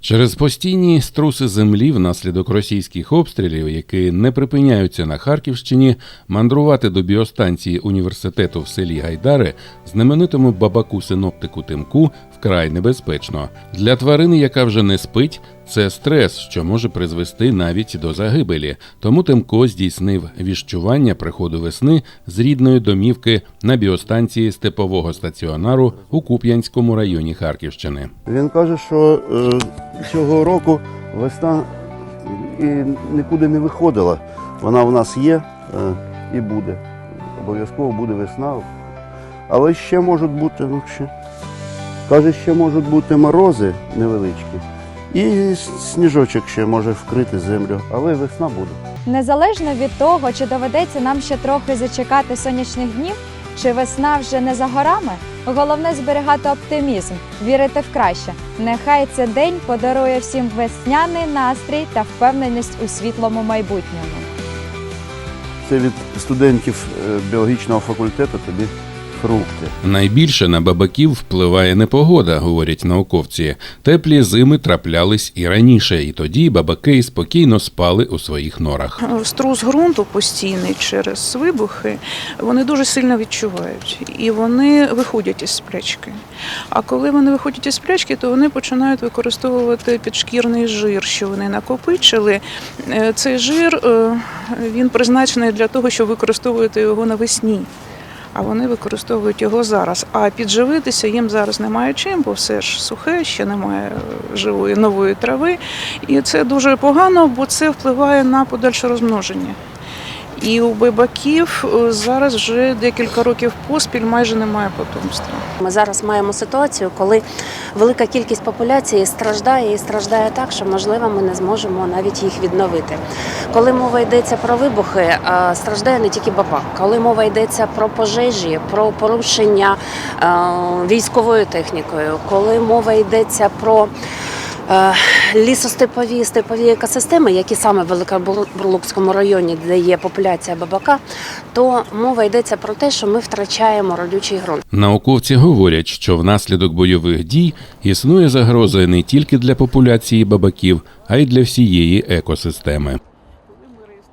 Через постійні струси землі внаслідок російських обстрілів, які не припиняються на Харківщині, мандрувати до біостанції університету в селі Гайдари знаменитому бабаку синоптику Тимку вкрай небезпечно. Для тварини, яка вже не спить, це стрес, що може призвести навіть до загибелі. Тому Тимко здійснив віщування приходу весни з рідної домівки на біостанції степового стаціонару у Куп'янському районі Харківщини. Він каже, що е, цього року весна і нікуди не виходила. Вона в нас є е, і буде. Обов'язково буде весна. Але ще можуть бути, ну ще. Каже, ще можуть бути морози невеличкі. І сніжочок ще може вкрити землю, але весна буде. Незалежно від того, чи доведеться нам ще трохи зачекати сонячних днів, чи весна вже не за горами, головне зберігати оптимізм, вірити в краще. Нехай цей день подарує всім весняний настрій та впевненість у світлому майбутньому. Це від студентів е, біологічного факультету тобі фрукти. Найбільше на бабаків впливає непогода, говорять науковці. Теплі зими траплялись і раніше, і тоді бабаки спокійно спали у своїх норах. Струс ґрунту постійний через вибухи, вони дуже сильно відчувають і вони виходять із сплячки. А коли вони виходять із сплячки, то вони починають використовувати підшкірний жир, що вони накопичили. Е, Цей жир е, він призначений для того, щоб використовувати його навесні. А вони використовують його зараз. А підживитися їм зараз немає чим, бо все ж сухе, ще немає е, живої нової трави. І це дуже погано, бо це впливає на подальше розмноження. І у бибаків е, зараз вже декілька років поспіль майже немає потомства. Ми зараз маємо ситуацію, коли велика кількість популяції страждає і страждає так, що можливо ми не зможемо навіть їх відновити. Коли мова йдеться про вибухи, е, страждає не тільки бабак. Коли мова йдеться про пожежі, про порушення е, військовою технікою, коли мова йдеться про лісостепові степові екосистеми, які саме в Великобурлукському районі, де є популяція бабака, то мова йдеться про те, що ми втрачаємо родючий ґрунт. Науковці говорять, що внаслідок бойових дій існує загроза не тільки для популяції бабаків, а й для всієї екосистеми.